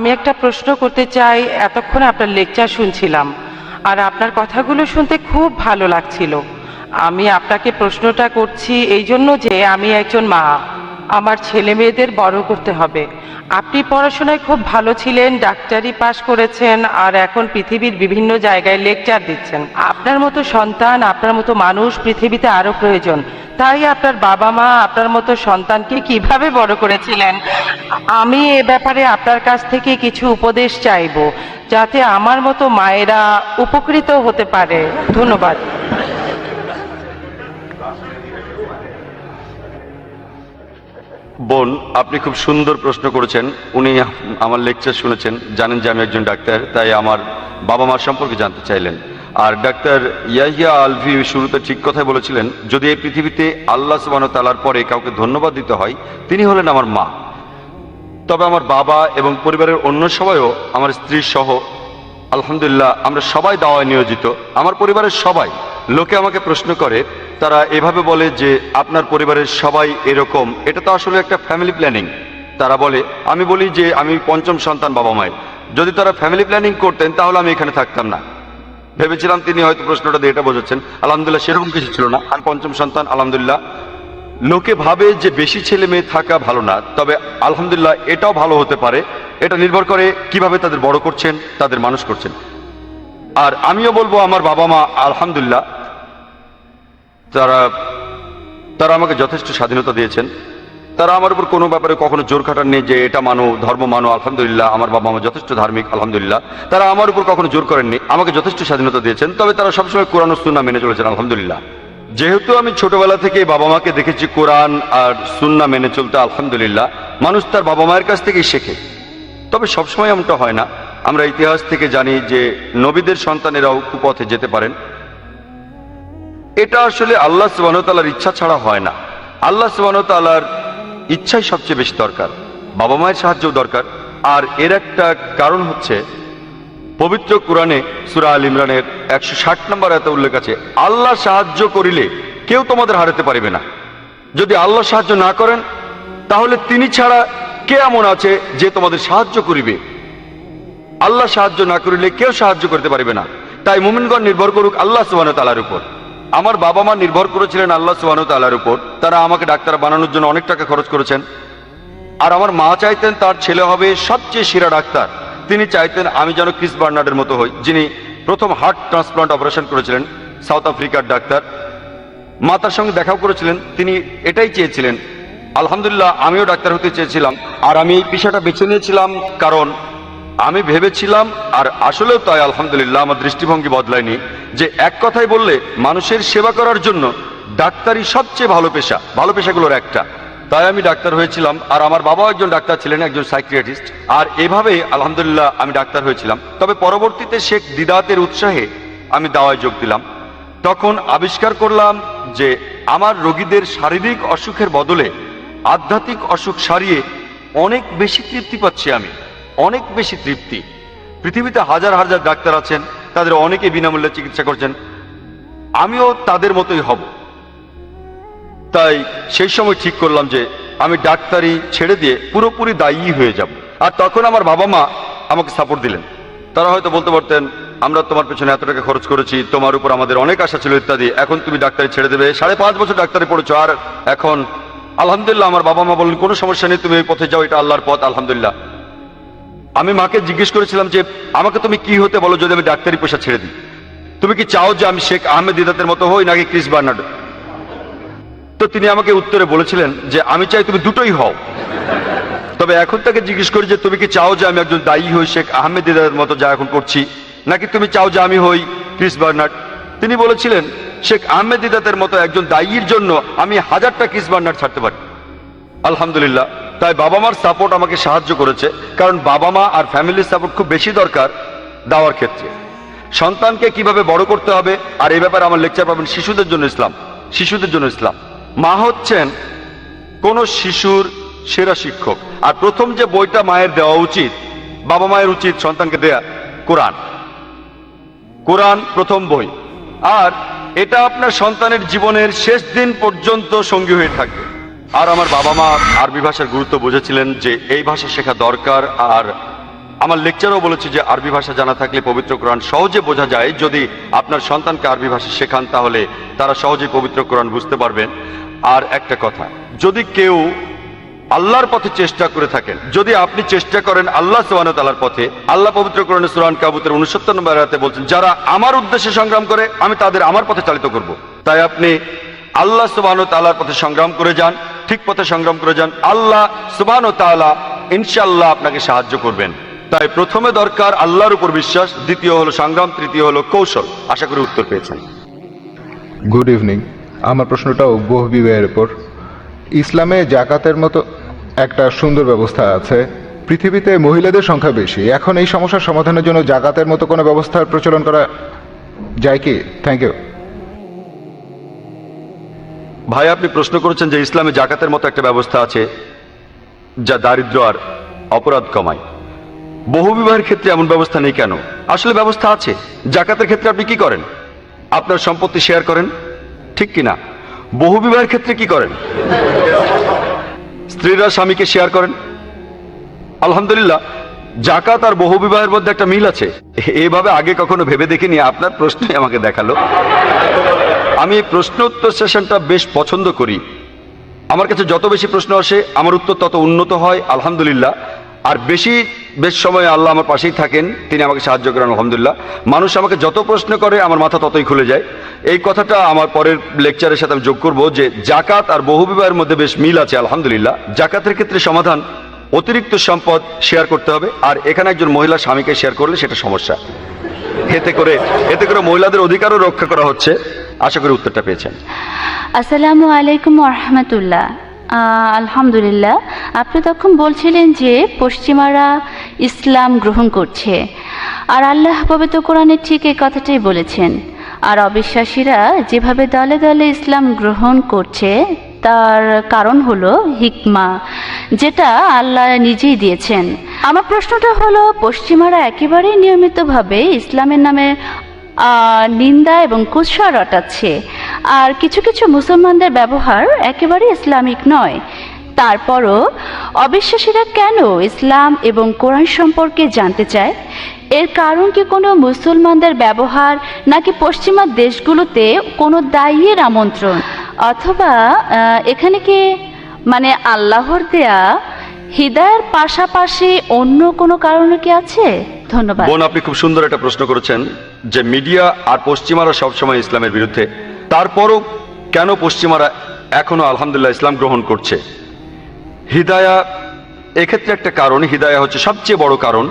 আমি একটা প্রশ্ন করতে চাই, এতক্ষণ আপনার লেকচার শুনছিলাম, আর আপনার কথাগুলো শুনতে খুব ভালো লাগছিল। আমি আপনাকে প্রশ্নটা করছি এই জন্য যে আমি একজন মা, আমার ছেলে মেয়েদের বড় করতে হবে। আপনি পড়াশোনায় খুব ভালো ছিলেন, ডাক্তারি পাশ করেছেন, আর এখন পৃথিবীর বিভিন্ন জায়গায় লেকচার দিচ্ছেন। আপনার মতো সন্তান, আপনার মতো মানুষ পৃথিবীতে আরও প্রয়োজন। তাই আপনার বাবা মা আপনার মতো সন্তানকে কীভাবে বড় করেছিলেন? আমি এ ব্যাপারে আপনার কাছ থেকে কিছু উপদেশ চাইব, যাতে আমার মতো মায়েরা উপকৃত হতে পারে। ধন্যবাদ। বোন, আপনি খুব সুন্দর প্রশ্ন করেছেন। উনি আমার লেকচার শুনেছেন। জানেন যে আমি একজন ডাক্তার, তাই আমার বাবা মার সম্পর্কে জানতে চাইলেন। আর ডাক্তার ইয়াহিয়া আলভি শুরুতে ঠিক কথাই বলেছিলেন, যদি এই পৃথিবীতে আল্লাহ সুবাহ তালার পরে কাউকে ধন্যবাদ দিতে হয়, তিনি হলেন আমার মা। তবে আমার বাবা এবং পরিবারের অন্য সবাইও আমার স্ত্রী সহ, আলহামদুলিল্লাহ, আমরা সবাই দাওয়ায় নিয়োজিত। আমার পরিবারের সবাই লোকে আমাকে প্রশ্ন করে, তারা এভাবে বলে যে, আপনার পরিবারের সবাই এরকম। এটা তো আসলে একটা ফ্যামিলি প্ল্যানিং তারা বলে, আমি বলি যে, আমি পঞ্চম সন্তান বাবা মায়ের যদি তারা ফ্যামিলি প্ল্যানিং করতেন, তাহলে আমি এখানে থাকতাম না। ভেবেছিলাম তিনি হয়তো প্রশ্নটা দিয়ে এটা বোঝাচ্ছেন। আলহামদুলিল্লাহ সেরকম কিছু ছিল না। আমি পঞ্চম সন্তান, আলহামদুলিল্লাহ, লোকে ভাবে যে বেশি ছেলে মেয়ে থাকা ভালো না, তবে আলহামদুলিল্লাহ এটাও ভালো হতে পারে। এটা নির্ভর করে কীভাবে তাদের বড় করছেন, তাদের মানুষ করছেন। আর আমিও বলব, আমার বাবা মা, আলহামদুলিল্লাহ, তারা তারা আমাকে যথেষ্ট স্বাধীনতা দিয়েছেন। তারা আমার উপর কোনো ব্যাপারে কখনো জোর খাটান নেই যে এটা মানো, ধর্ম মানো, আলহামদুলিল্লাহ, আমার বাবা মা যথেষ্ট ধার্মিক, আলহামদুলিল্লাহ। তারা আমার উপর কখনো জোর করেননি, আমাকে যথেষ্ট স্বাধীনতা দিয়েছেন, তবে তারা সবসময় কোরআন সুন্না মেনে চলেছেন, আলহামদুলিল্লাহ। যেহেতু আমি ছোটবেলা থেকে বাবা মাকে দেখেছি কোরআন আর সুন্না মেনে চলতে, আলহামদুলিল্লাহ, মানুষ তার বাবা মায়ের কাছ থেকেই শেখে। তবে সবসময় এমনটা হয় না। আমরা ইতিহাস থেকে জানি যে নবীদের সন্তানেরাও কুপথে যেতে পারেন। এটা আসলে আল্লাহ সুবাহতালার ইচ্ছা ছাড়া হয় না। আল্লাহ সুবাহতালার ইচ্ছাই সবচেয়ে বেশি দরকার, বাবা মায়ের সাহায্যও দরকার। আর এর একটা কারণ হচ্ছে, পবিত্র কোরআনে সুরা আল ইমরানের একশো ষাট নম্বর এত উল্লেখ আছে, আল্লাহ সাহায্য করিলে কেউ তোমাদের হারাতে পারবে না। যদি আল্লাহ সাহায্য না করেন, তাহলে তিনি ছাড়া কে এমন আছে যে তোমাদের সাহায্য করিবে? আল্লাহ সাহায্য না করিলে কেউ সাহায্য করতে পারবে না। তাই মুমিনগণ নির্ভর করুক আল্লাহ সুবাহ তালার উপর। আমার বাবা মা নির্ভর করেছিলেন আল্লাহ সুবাহ তালার উপর। তারা আমাকে ডাক্তার বানানোর জন্য অনেক টাকা খরচ করেছেন। আর আমার মা চাইতেন তার ছেলে হবে সবচেয়ে সেরা ডাক্তার। তিনি চাইতেন আমি যেন ক্রিস বার্নার্ডের মতো হই, যিনি প্রথম হার্ট ট্রান্সপ্লান্ট অপারেশন করেছিলেন, সাউথ আফ্রিকার ডাক্তার। মা তার সঙ্গে দেখাও করেছিলেন, তিনি এটাই চেয়েছিলেন। আলহামদুলিল্লাহ, আমিও ডাক্তার হতে চেয়েছিলাম, আর আমি এই পেশাটা বেছে নিয়েছিলাম, কারণ আমি ভেবেছিলাম, আর আসলেও তাই, আলহামদুলিল্লাহ, আমার দৃষ্টিভঙ্গি বদলায়নি। যে এক কথাই বললে, মানুষের সেবা করার জন্য ডাক্তারই সবচেয়ে ভালো পেশা। ভালো পেশাগুলোর একটা। তাই আমি ডাক্তার হয়েছিলাম, আর আমার বাবাও একজন ডাক্তার ছিলেন, একজন সাইক্রিয়াটিস্ট আর এভাবে আলহামদুলিল্লাহ, আমি ডাক্তার হয়েছিলাম। তবে পরবর্তীতে শেখ দিদাতের উৎসাহে আমি দাওয়ায় যোগ দিলাম। তখন আবিষ্কার করলাম যে, আমার রোগীদের শারীরিক অসুখের বদলে আধ্যাত্মিক অসুখ সারিয়ে অনেক বেশি তৃপ্তি পাচ্ছি আমি। অনেক বেশি তৃপ্তি। পৃথিবীতে হাজার হাজার ডাক্তার আছেন তাদের অনেকে বিনামূল্যে চিকিৎসা করছেন। আমিও তাদের মতোই হব। তাই সেই সময় ঠিক করলাম যে আমি ডাক্তারি ছেড়ে দিয়ে পুরোপুরি দায়ী হয়ে যাব। আর তখন আমার বাবা মা আমাকে সাপোর্ট দিলেন। তারা হয়তো বলতে পারতেন, আমরা তোমার পেছনে এত টাকা খরচ করেছি, তোমার উপর আমাদের অনেক আশা ছিল ইত্যাদি, এখন তুমি ডাক্তারি ছেড়ে দেবে। সাড়ে পাঁচ বছর ডাক্তারি পড়েছো, আর এখন আলহামদুলিল্লাহ আমার বাবা মা বললেন, কোনো সমস্যা নেই, তুমি এই পথে যাও, এটা আল্লাহর পথ, আলহামদুলিল্লাহ। আমি মাকে জিজ্ঞেস করেছিলাম যে, আমাকে তুমি কি হতে বলো যদি আমি ডাক্তারি পেশা ছেড়ে দিই? তুমি কি চাও যে আমি শেখ আহমেদ মতো হই নাকি ক্রিস বার্নার্ড? তো তিনি আমাকে উত্তরে বলেছিলেন যে, আমি চাই তুমি দুটোই হও। তবে এখন তাকে জিজ্ঞেস করি যে, তুমি কি চাও যে আমি একজন দায়ী হই শেখ আহমেদ দিদার মতো যা এখন করছি, নাকি তুমি চাও যে আমি হই ক্রিস বার্নার্ড? তিনি বলেছিলেন, শেখ আহমেদ দিদাতের মতো একজন দায়ীর জন্য আমি হাজারটা ক্রিস বার্নার্ড ছাড়তে পারি। আলহামদুলিল্লাহ তাই বাবা মার সাপোর্ট আমাকে সাহায্য করেছে, কারণ বাবা মা আর ফ্যামিলির সাপোর্ট খুব বেশি দরকার দেওয়ার ক্ষেত্রে। সন্তানকে কীভাবে বড় করতে হবে, আর এই ব্যাপারে আমার লেকচার পাবেন শিশুদের জন্য ইসলাম, শিশুদের জন্য ইসলাম। মা হচ্ছেন কোন শিশুর সেরা শিক্ষক, আর প্রথম যে বইটা মায়ের দেওয়া উচিত, বাবা মায়ের উচিত সন্তানকে দেয়া, কোরআন। কোরআন প্রথম বই, আর এটা আপনার সন্তানের জীবনের শেষ দিন পর্যন্ত সঙ্গী হয়ে থাকবে। আর আমার বাবা মা আরবি ভাষার গুরুত্ব বুঝেছিলেন যে এই ভাষা শেখা দরকার, আর আমার লেকচারও বলেছি যে আরবি ভাষা জানা থাকলে পবিত্র কোরআন সহজে বোঝা যায়। যদি আপনার সন্তানকে আরবি ভাষা শেখান, তাহলে তারা সহজেই পবিত্র কোরআন বুঝতে পারবেন। আর একটা কথা, যদি কেউ আল্লাহর পথে চেষ্টা করে থাকেন, যদি আপনি চেষ্টা করেন আল্লাহ সুবাহ তালার পথে, আল্লাহ পবিত্র কোরআনে সুরান কাবুতের উনসত্তর নম্বর আয়াতে বলছেন, যারা আমার উদ্দেশ্যে সংগ্রাম করে, আমি তাদের আমার পথে চালিত করব। তাই আপনি আল্লাহ সুবাহ তালার পথে সংগ্রাম করে যান। ঠিক পথে সংগ্রাম করে যান। আল্লাহ সুবাহ তাআলা ইনশাল্লাহ আপনাকে সাহায্য করবেন। তাই প্রথমে দরকার আল্লাহর উপর বিশ্বাস, দ্বিতীয় হলো সংগ্রাম, তৃতীয় হলো কৌশল। আশা করি উত্তর পেয়েছেন। গুড ইভিনিং আমার প্রশ্নটাও বহু বিবাহের উপর। ইসলামে জাকাতের মতো একটা সুন্দর ব্যবস্থা আছে। পৃথিবীতে মহিলাদের সংখ্যা বেশি। এখন এই সমস্যার সমাধানের জন্য জাকাতের মতো কোনো ব্যবস্থার প্রচলন করা যায় কি? থ্যাংক ইউ ভাই, আপনি প্রশ্ন করেছেন যে ইসলামে জাকাতের মতো একটা ব্যবস্থা আছে যা দারিদ্র আর অপরাধ কমায়। বহু বিবাহের ক্ষেত্রে এমন ব্যবস্থা নেই কেন? আসলে ব্যবস্থা আছে। জাকাতের ক্ষেত্রে আপনি কি করেন? আপনার সম্পত্তি শেয়ার করেন? ঠিক কি না বহু বিবাহের ক্ষেত্রে কি করেন? স্ত্রীরা স্বামীকে শেয়ার করেন? আলহামদুলিল্লাহ, জাকাত আর বহু বিবাহের মধ্যে একটা মিল আছে। এভাবে আগে কখনো ভেবে দেখিনি, আপনার প্রশ্নই আমাকে দেখাল। আমি এই প্রশ্ন উত্তর সেশনটা বেশ পছন্দ করি। আমার কাছে যত বেশি প্রশ্ন আসে, আমার উত্তর তত উন্নত হয়, আলহামদুলিল্লাহ। আর বেশি, বেশ সময় আল্লাহ আমার পাশেই থাকেন, তিনি আমাকে সাহায্য করেন, আলহামদুলিল্লাহ। মানুষ আমাকে যত প্রশ্ন করে, আমার মাথা ততই খুলে যায়। এই কথাটা আমার পরের লেকচারের সাথে আমি যোগ করব যে, জাকাত আর বহু বিবাহের মধ্যে বেশ মিল আছে, আলহামদুলিল্লাহ। জাকাতের ক্ষেত্রে সমাধান, অতিরিক্ত সম্পদ শেয়ার করতে হবে, আর এখানে একজন মহিলা স্বামীকে শেয়ার করলে সেটা সমস্যা। এতে করে এতে করে মহিলাদের অধিকারও রক্ষা করা হচ্ছে। আশা করি উত্তরটা পেয়েছেন। আসসালামু আলাইকুম রহমতুল্লাহ। আলহামদুলিল্লাহ। আপনি তখন বলছিলেন যে পশ্চিমারা ইসলাম গ্রহণ করছে। আর আল্লাহ পবিত্র কোরআনে ঠিক এই কথাটাই বলেছেন। আর অবিশ্বাসীরা যেভাবে দলে দলে ইসলাম গ্রহণ করছে, তার কারণ হলো হিকমা, যেটা আল্লাহ নিজেই দিয়েছেন। আমার প্রশ্নটা হলো, পশ্চিমারা একেবারেই নিয়মিতভাবে ইসলামের নামে নিন্দা এবং কুৎসা রটাচ্ছে। আর কিছু কিছু মুসলমানদের ব্যবহার একেবারে ইসলামিক নয়। তারপরও অবিশ্বাসীরা কেন ইসলাম এবং কোরআন সম্পর্কে জানতে চায়? এর কারণ কি কোনো মুসলমানদের ব্যবহার নাকি পশ্চিমা দেশগুলোতে কোনো দায়ের আমন্ত্রণ? অথবা এখানে কি মানে আল্লাহর দেয়া হৃদয়ের পাশাপাশি অন্য কোনো কারণ কি আছে? ধন্যবাদ। বোন, আপনি খুব সুন্দর একটা প্রশ্ন করেছেন। যে মিডিয়া আর পশ্চিমারা সবসময় ইসলামের বিরুদ্ধে, তারপরও কেন পশ্চিমারা এখনও আলহামদুলিল্লাহ ইসলাম গ্রহণ করছে? হিদায়া, এক্ষেত্রে একটা কারণ, হিদায়া হচ্ছে সবচেয়ে বড় কারণ।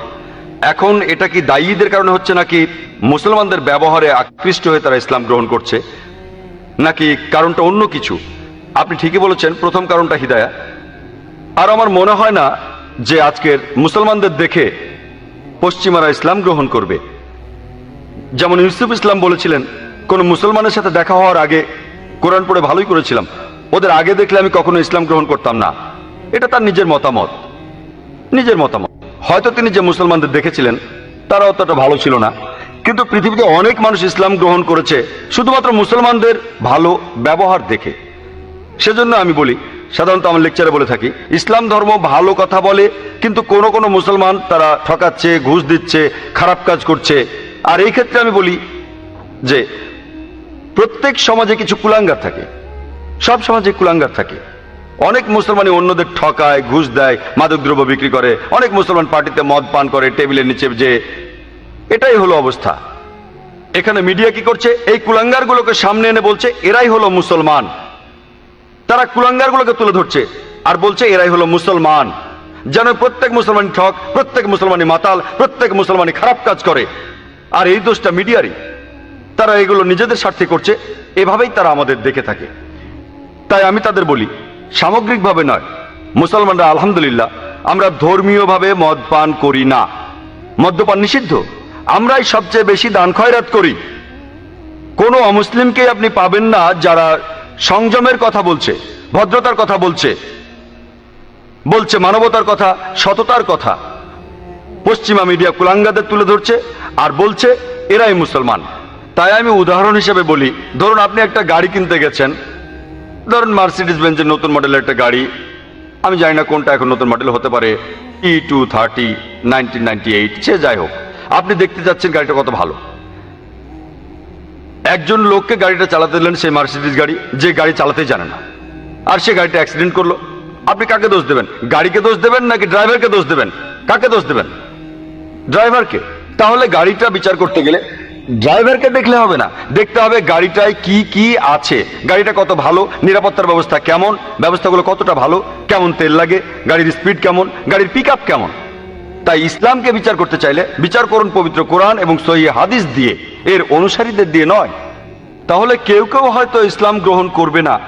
এখন এটা কি দায়ীদের কারণে হচ্ছে নাকি মুসলমানদের ব্যবহারে আকৃষ্ট হয়ে তারা ইসলাম গ্রহণ করছে? নাকি কারণটা অন্য কিছু? আপনি ঠিকই বলেছেন, প্রথম কারণটা হিদায়া। আর আমার মনে হয় না যে আজকের মুসলমানদের দেখে পশ্চিমারা ইসলাম গ্রহণ করবে। যেমন ইউসুফ ইসলাম বলেছিলেন, কোন মুসলমানের সাথে দেখা হওয়ার আগে কোরআন পড়ে ভালোই করেছিলাম। ওদের আগে দেখলে আমি কখনো ইসলাম গ্রহণ করতাম না। এটা তার নিজের মতামত। নিজের মতামত। হয়তো তিনি যে মুসলমানদের দেখেছিলেন তারা অতটা ভালো ছিল না। কিন্তু পৃথিবীতে অনেক মানুষ ইসলাম গ্রহণ করেছে, শুধুমাত্র মুসলমানদের ভালো ব্যবহার দেখে। সেজন্য আমি বলি, সাধারণত আমার লেকচারে বলে থাকি, ইসলাম ধর্ম ভালো কথা বলে, কিন্তু কোনো কোনো মুসলমান তারা ঠকাচ্ছে, ঘুষ দিচ্ছে, খারাপ কাজ করছে। আর এই ক্ষেত্রে আমি বলি যে প্রত্যেক সমাজে কিছু কুলাঙ্গার থাকে। সব সমাজে কুলাঙ্গার থাকে। অনেক মুসলমানই অন্যদের ঠকায়, ঘুষ দেয়, মাদকদ্রব্য বিক্রি করে। অনেক মুসলমান পার্টিতে মদ পান করে টেবিলের নিচে যে। এটাই হলো অবস্থা। এখানে মিডিয়া কি করছে? এই কুলাঙ্গারগুলোকে সামনে এনে বলছে, এরাই হলো মুসলমান। তারা কুলাঙ্গারগুলোকে তুলে ধরছে আর বলছে, এরাই হলো মুসলমান। যেন প্রত্যেক মুসলমান ঠক, প্রত্যেক মুসলমানই মাতাল, প্রত্যেক মুসলমানই খারাপ কাজ করে। আর এই দোষটা মিডিয়ারই। তারা এগুলো নিজেদের স্বার্থে করছে, এভাবেই তারা আমাদের দেখে থাকে। তাই আমি তাদের বলি, সামগ্রিকভাবে নয়। মুসলমানরা, আলহামদুলিল্লাহ, আমরা ধর্মীয়ভাবে মদ পান করি না। মদ্যপান নিষিদ্ধ। আমরাই সবচেয়ে বেশি দান খয়রাত করি। কোনো অমুসলিমকে আপনি পাবেন না যারা সংযমের কথা বলছে, ভদ্রতার কথা বলছে। বলছে মানবতার কথা, সততার কথা। পশ্চিমা মিডিয়া কুলাঙ্গাদের তুলে ধরছে আর বলছে, এরাই মুসলমান। তাই আমি উদাহরণ হিসেবে বলি, ধরুন আপনি একটা গাড়ি কিনতে গেছেন। ধরুন মার্সিডিজ বেঞ্চের নতুন মডেলের একটা গাড়ি। আমি জানি না কোনটা এখন নতুন মডেল হতে পারে E two thirty nineteen ninety eight সে যাই হোক। আপনি দেখতে যাচ্ছেন গাড়িটা কত ভালো। একজন লোককে গাড়িটা চালাতে দিলেন সেই মার্সিডিস গাড়ি, যে গাড়ি চালাতেই জানে না। আর সে গাড়িটা অ্যাক্সিডেন্ট করল। আপনি কাকে দোষ দেবেন? গাড়িকে দোষ দেবেন নাকি ড্রাইভারকে দোষ দেবেন? কাকে দোষ দেবেন? ড্রাইভারকে। তাহলে গাড়িটা বিচার করতে গেলে ড্রাইভারকে দেখলে হবে না। দেখতে হবে গাড়িটায় কি কি আছে। গাড়িটা কত ভালো, নিরাপত্তার ব্যবস্থা কেমন, ব্যবস্থাগুলো কতটা ভালো, কেমন তেল লাগে, গাড়ির স্পিড কেমন, গাড়ির পিক কেমন। তাই ইসলামকে বিচার করতে চাইলে বিচার করুন পবিত্র কোরআন এবং সহি হাদিস দিয়ে। এর অনুসারীদের দিয়ে নয়। তাহলে কেউ কেউ হয়তো ইসলাম গ্রহণ করবে না।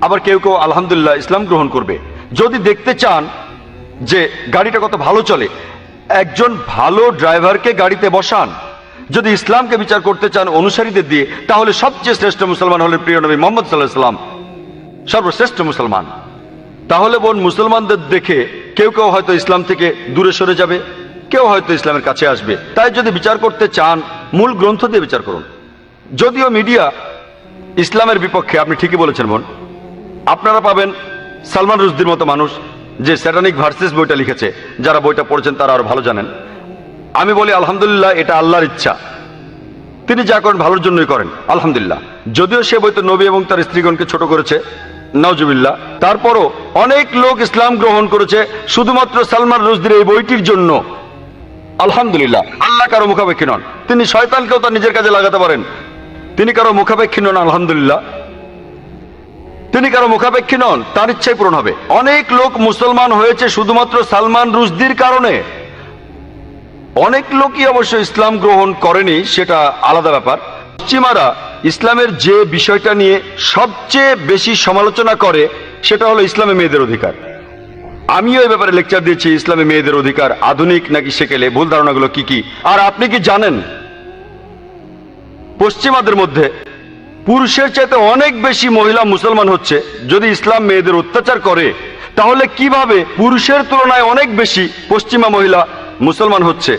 আবার কেউ কেউ আলহামদুলিল্লাহ ইসলাম গ্রহণ করবে। যদি দেখতে চান যে গাড়িটা কত ভালো চলে একজন ভালো ড্রাইভারকে গাড়িতে বসান। যদি ইসলামকে বিচার করতে চান অনুসারীদের দিয়ে, তাহলে সবচেয়ে শ্রেষ্ঠ মুসলমান হলেন প্রিয় নবী মোহাম্মদ সাল্লাহ সাল্লাম সর্বশ্রেষ্ঠ মুসলমান। তাহলে বোন, মুসলমানদের দেখে কেউ কেউ হয়তো ইসলাম থেকে দূরে সরে যাবে, কেউ হয়তো ইসলামের কাছে আসবে। তাই যদি বিচার করতে চান, মূল গ্রন্থ দিয়ে বিচার করুন। যদিও মিডিয়া ইসলামের বিপক্ষে, আপনি ঠিকই বলেছেন বোন। আপনারা পাবেন সালমান রুশদির মতো মানুষ যে স্যাটানিক ভার্সেস বইটা লিখেছে, যারা বইটা পড়েছেন তারা আরও ভালো জানেন। আমি বলি, আলহামদুলিল্লাহ, এটা আল্লাহর ইচ্ছা। তিনি যা করেন ভালোর জন্যই করেন, আলহামদুলিল্লাহ। যদিও সে বইতে নবী এবং তার স্ত্রীগণকে ছোট করেছে নওজুবিল্লাহ তারপরও অনেক লোক ইসলাম গ্রহণ করেছে, শুধুমাত্র সালমান রুশদির এই বইটির জন্য। আলহামদুলিল্লাহ, আল্লাহ কারও মুখাপেক্ষী নন। তিনি শয়তানকেও তার নিজের কাজে লাগাতে পারেন। তিনি কারও মুখাপেক্ষী নন, আলহামদুলিল্লাহ। তিনি কারও মুখাপেক্ষী নন, তার ইচ্ছাই পূরণ হবে। অনেক লোক মুসলমান হয়েছে শুধুমাত্র সালমান রুশদির কারণে। অনেক লোকই অবশ্য ইসলাম গ্রহণ করেনি, সেটা আলাদা ব্যাপার। পশ্চিমারা ইসলামের যে বিষয়টা নিয়ে সবচেয়ে বেশি সমালোচনা করে, সেটা হলো ইসলামে মেয়েদের অধিকার। আমিও এই ব্যাপারে লেকচার দিয়েছি, ইসলামে মেয়েদের অধিকার আধুনিক নাকি সেকেলে, ভুল ধারণাগুলো কি কি? আর আপনি কি জানেন? পশ্চিমাদের মধ্যে পুরুষের চাইতে অনেক বেশি মহিলা মুসলমান হচ্ছে। যদি ইসলাম মেয়েদের অত্যাচার করে, তাহলে কীভাবে পুরুষের তুলনায় অনেক বেশি পশ্চিমা মহিলা মুসলমান হচ্ছে?